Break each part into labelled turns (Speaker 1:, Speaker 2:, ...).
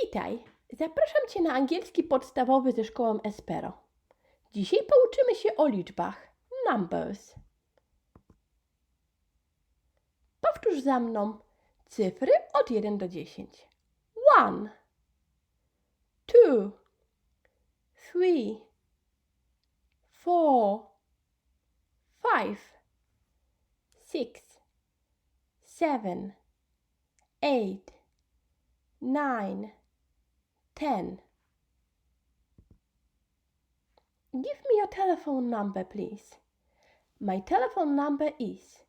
Speaker 1: Witaj, zapraszam Cię na angielski podstawowy ze szkołą Espero. Dzisiaj pouczymy się o liczbach, numbers. Powtórz za mną cyfry od 1 do 10. 1 2 3 4 5 6 7 8 nine, ten. Give me your telephone number, please. My telephone number is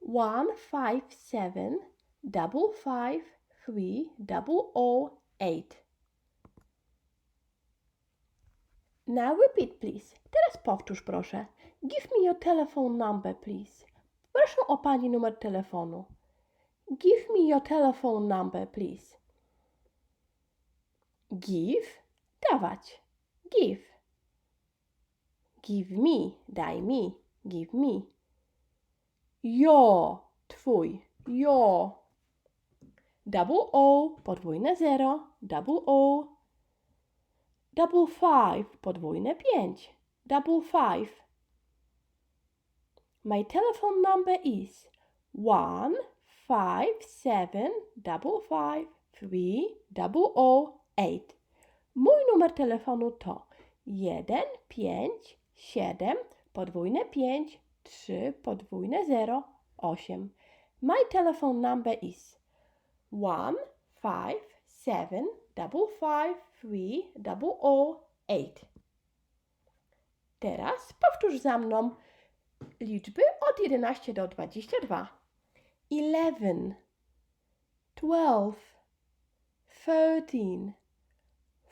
Speaker 1: one five seven double five three double o eight. Now repeat, please. Teraz powtórz, proszę. Give me your telephone number, please. Proszę o pani numer telefonu. Give me your telephone number, please. Give, dawać. Give. Give me, daj mi. Give me. Your, twój. Your. Double O, podwójne zero. Double O. Double five, podwójne. Double five. My telephone number is one five seven double five three double o eight. Mój numer telefonu to 1 5 7 podwójne 5 3 podwójne 0 8. My telephone number is 1 5 7 double five three double o eight. Teraz powtórz za mną liczby od 11 do 22. 11 12 13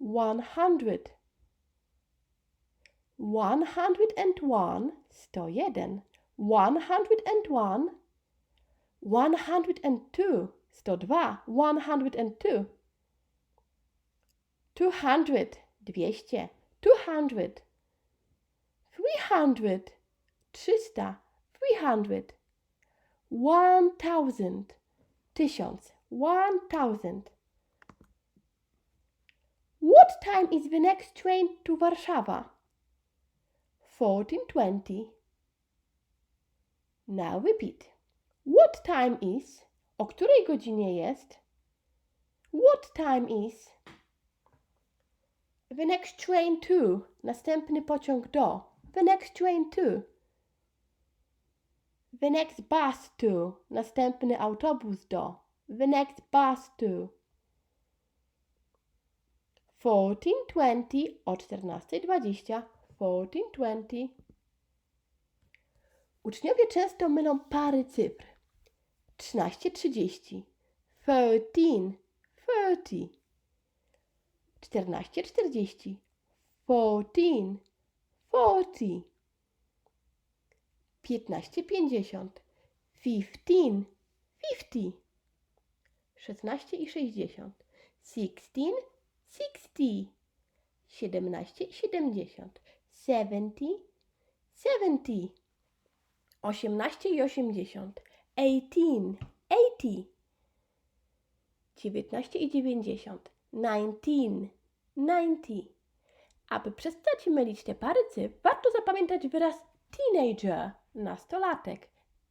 Speaker 1: 40 40 40 50 50 50 60 60 60 70 70 70 80 80 80 90 90 90 100 100 100 101 101 101 102 102 102 200 200 200 300 300 300 1000 tysiąc. 1000 What time is the next train to Warszawa? 1420 Now repeat. What time is? O której godzinie jest? What time is? The next train to. Następny pociąg do. The next train to. The next bus to. Następny autobus do. The next bus to. 14.20 o 14.20. 14.20. Uczniowie często mylą pary cyfr. 13.30. 13. 30. 14.40. 14. 40. 15.50. 15. 50. 16 i 60. 16. 60. 17 i 70. 70. 70. 18 i 80. 18. 80. 19 i 90. 19. 90. Aby przestać mylić te pary cyfr, warto zapamiętać wyraz teenager, nastolatek.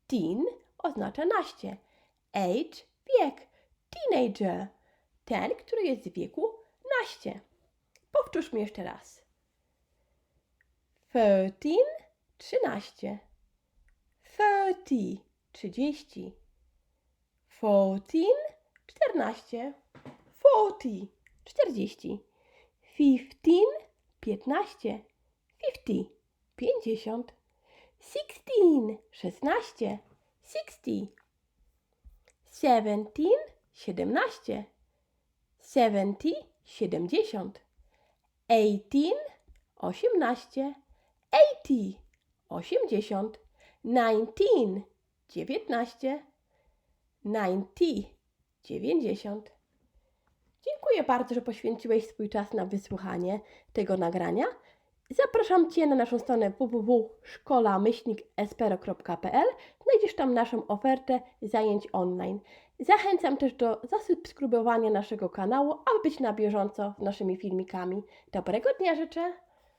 Speaker 1: Teen oznacza naście. Age, wiek. Teenager, ten, który jest w wieku naście. Powtórzmy jeszcze raz. Thirteen, trzynaście. Thirty, trzydzieści. Fourteen, czternaście. Forty, czterdzieści. Fifteen, piętnaście. Fifty, pięćdziesiąt. Sixteen, szesnaście. Sixty. Seventeen, siedemnaście. Seventy, siedemdziesiąt. Eighteen, osiemnaście. Eighty, osiemdziesiąt. Nineteen, dziewiętnaście. Ninety, dziewięćdziesiąt. Dziękuję bardzo, że poświęciłeś swój czas na wysłuchanie tego nagrania. Zapraszam Cię na naszą stronę www.szkola-espero.pl. Znajdziesz tam naszą ofertę zajęć online. Zachęcam też do zasubskrybowania naszego kanału, aby być na bieżąco z naszymi filmikami. Dobrego dnia życzę!